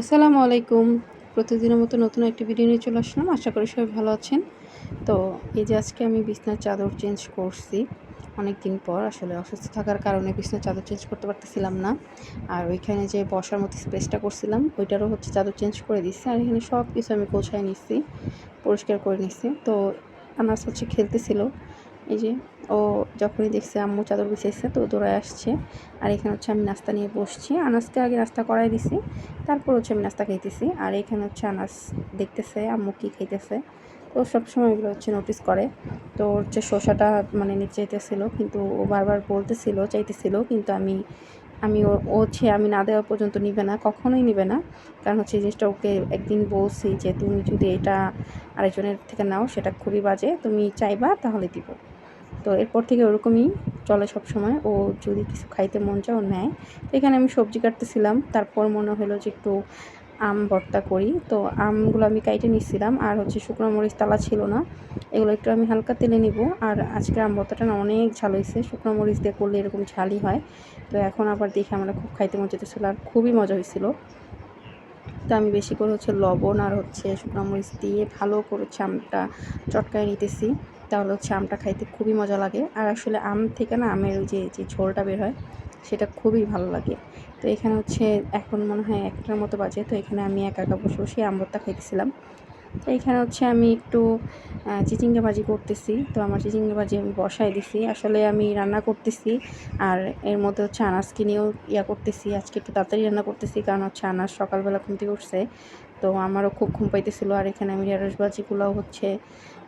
আসসালামু আলাইকুম। প্রতিদিনের মতো নতুন একটি ভিডিও নিয়ে চলে আসলাম। আশা করি সবাই ভালো আছেন। তো, এই যে আজকে আমি বিছনার চাদর চেঞ্জ করছি অনেক দিন পর। আসলে অসুস্থ থাকার কারণে বিছনার চাদর চেঞ্জ করতে পারতেছিলাম না। আর ওইখানে যে বসার মতো স্পেসটা করছিলাম, ওইটারও হচ্ছে চাদর চেঞ্জ করে দিচ্ছি আর এখানে সব কিছু আমি গোছায় নিচ্ছি পরিষ্কার করে নিচ্ছি তো, আমার হচ্ছে খেলতেছিল। এই যে ও যখনই দেখছে আম্মু চাদর বিছাইছে তো দৌড়ায় আসছে। আর এখানে হচ্ছে আমি নাস্তা নিয়ে বসছি। আনাজকে আগে নাস্তা করাই দিছি, তারপর হচ্ছে আমি নাস্তা খাইতেছি। আর এখানে হচ্ছে আনাজ দেখতেছে আম্মু কী খাইতেছে। তো সবসময় এগুলো হচ্ছে নোটিস করে। তো হচ্ছে শসাটা মানে নিতে চাইতেছিল, কিন্তু ও বারবার বলতেছিল, চাইতেছিল, কিন্তু আমি আমি ও হচ্ছে আমি না দেওয়া পর্যন্ত নিবে না, কখনোই নিবে না। কারণ হচ্ছে এই জিনিসটা ওকে একদিন বলছি যে, তুমি যদি এটা আরেকজনের থেকে নাও, সেটা খুবই বাজে। তুমি চাইবা তাহলে দিব। তো এরপর থেকে ওরকমই চলে সব সময়। ও যদি কিছু খাইতে মন চায়, ও নেয়। তো এখানে আমি সবজি কাটতেছিলাম। তারপর মনে হলো যে একটু আম ভর্তা করি। তো আমগুলো আমি কাইটে নিচ্ছিলাম আর হচ্ছে শুকনো মরিচ তালা ছিল না। এগুলো একটু আমি হালকা তেলে নিব। আর আজকে আম ভর্তাটা না অনেক ঝাল হয়েছে। শুকনো মরিচ দিয়ে করলে এরকম ঝালই হয়। তো এখন আবার দেখে আমরা খুব খাইতে মজা যেতেছিলো আর খুবই মজা হয়েছিল। তো আমি বেশি করে হচ্ছে লবণ আর হচ্ছে শুকনো মরিচ দিয়ে ভালো করে হচ্ছে আমটা চটকায় নিতেছি। তাহলে হচ্ছে আমটা খাইতে খুবই মজা লাগে। আর আসলে আম থেকে না আমের ওই যে যে ঝোলটা বের হয়, সেটা খুবই ভালো লাগে। তো এখানে হচ্ছে এখন মনে হয় একটার মতো বাজে, তো এখানে আমি একা একা বসে বসে আম ভর্তা খাইতেছিলাম। তো এখানে হচ্ছে আমি একটু চিচিঙ্গা ভাজি করতেছি। তো আমার চিচিঙ্গা ভাজি আমি বসাই দিছি। আসলে আমি রান্না করতেছি, আর এর মধ্যে হচ্ছে আনাজ কিনেও ইয়া করতেছি। আজকে একটু তাড়াতাড়ি রান্না করতেছি, কারণ হচ্ছে আনাজ সকালবেলা ঘুম থেকে উঠছে। তো আমারও খুব ঘুম পাইতেছিলো। আর এখানে আমি ঢেঁড়স ভাজিগুলো হচ্ছে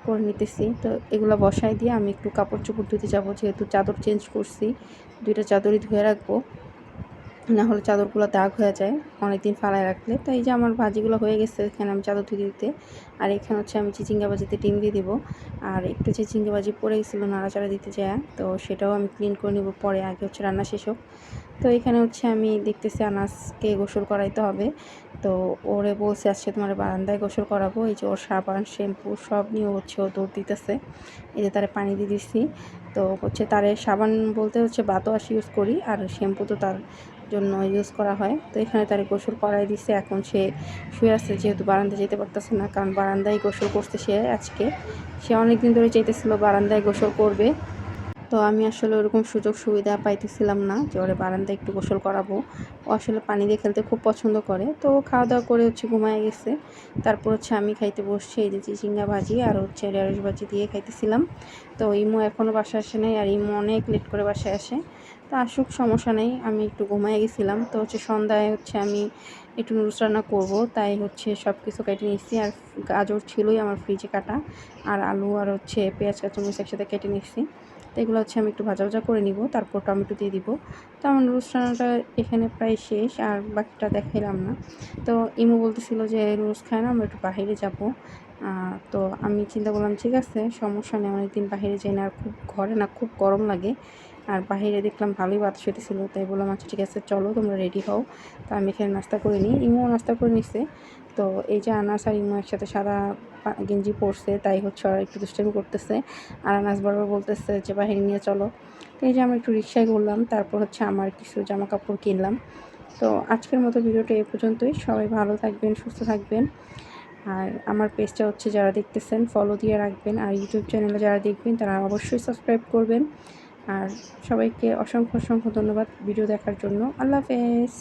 করে নিতেছি। তো এগুলো বসাই দিয়ে আমি একটু কাপড় চোপড় ধুতে যাব, যেহেতু চাদর চেঞ্জ করছি, দুইটা চাদরই ধুয়ে রাখব। না হলে চাদরগুলো দাগ হয়ে যায়, অনেকদিন ফালায় রাখলে। তো এই যে আমার ভাজিগুলো হয়ে গেছে, এখানে আমি চাদর ধুয়ে দিতে। আর এখানে হচ্ছে আমি চিচিঙ্গা ভাজিতে ডিম দিয়ে দিব। আর একটু চিচিঙ্গা ভাজি পড়ে গেছিল, নাড়াচাড়া দিতে যায়, তো সেটাও আমি ক্লিন করে নেব পরে, আগে হচ্ছে রান্না শেষ হোক। তো এখানে হচ্ছে আমি দেখতেছি আনাজকে গোসল করাইতে হবে। তো ওরে বলছে, আজকে তোমার বারান্দায় গোসল করাবো। এই যে ওর সাবান, শ্যাম্পু সব নিয়ে হচ্ছে ও দৌড় দিতেছে। এই যে তারে পানি দিয়ে দিচ্ছি তো হচ্ছে তারে সাবান বলতে হচ্ছে বাতো আসি ইউজ করি, আর শ্যাম্পু তো তার জন্য ইউজ করা হয়। তো এখানে তার গোসল করাই দিছে। এখন সে শুয়ে আসছে যেহেতু বারান্দায় যেতে পারতেছে না, কারণ বারান্দায় গোসল করছে সে আজকে। সে অনেক দিন ধরে চাইতেছিল বারান্দায় গোসল করবে। তো আমি আসলে ওরকম সুযোগ সুবিধা পাইতেছিলাম না যে ওরে বারান্দায় একটু গোসল করাবো। ও আসলে পানি দিয়ে খেলতে খুব পছন্দ করে। তো খাওয়া দাওয়া করে হচ্ছে ঘুমায় গেছে। তারপর হচ্ছে আমি খাইতে বসছি এই যে চিচিঙ্গা ভাজি আর হচ্ছে ঢেঁড়স ভাজি দিয়ে খাইতেছিলাম। তো ইমো এখনও বাসায় আসে নাই আর ইমো অনেক লেট করে বাসায় আসে। তো আসুক, সমস্যা নেই, আমি একটু ঘুমায় গেছিলাম। তো হচ্ছে সন্ধ্যায় হচ্ছে আমি একটু নুডলস রান্না করব, তাই হচ্ছে সব কিছু কেটে নিচ্ছি আর গাজর ছিলই আমার ফ্রিজে কাটা। আর আলু আর হচ্ছে পেঁয়াজ, কাঁচামরিচ একসাথে কেটে নিচ্ছি তো এগুলো হচ্ছে আমি একটু ভাজা ভাজা করে নিব, তারপর টমেটো দিয়ে দিব। তো আমার নুডলস রান্নাটা এখানে প্রায় শেষ, আর বাকিটা দেখাইলাম না। তো ইমু বলতেছিল যে নুডলস খায় না, আমরা একটু বাহিরে যাব। তো আমি চিন্তা করলাম, ঠিক আছে, সমস্যা নেই, অনেকদিন বাহিরে যাই না, আর খুব ঘরে না, খুব গরম লাগে। আর বাহিরে দেখলাম ভালোই বাতাস হইতেছিল, তাই বললাম আচ্ছা ঠিক আছে, চলো, তোমরা রেডি হও। তো আমি এখানে নাস্তা করে নিই। ইমো নাস্তা করে নিছে। তো এই যে আনাস আর ইমো একসাথে সাদা গেঞ্জি পরছে, তাই হচ্ছে ওরা একটু দুষ্টামি করতেছে। আর আনাস বারবার বলতেছে যে, বাহিরে নিয়ে চলো। তো এই যে আমরা একটু রিক্সায় করলাম তারপর হচ্ছে আমার কিছু জামা কাপড় কিনলাম। তো আজকের মতো ভিডিওটা এ পর্যন্তই। সবাই ভালো থাকবেন, সুস্থ থাকবেন। আর আমার পেজটা হচ্ছে যারা দেখতেছেন ফলো দিয়ে রাখবেন। আর ইউটিউব চ্যানেলে যারা দেখবেন, তারা অবশ্যই সাবস্ক্রাইব করবেন। আর সবাইকে অসংখ্য অসংখ্য ধন্যবাদ ভিডিও দেখার জন্য। আল্লাহ হাফেজ।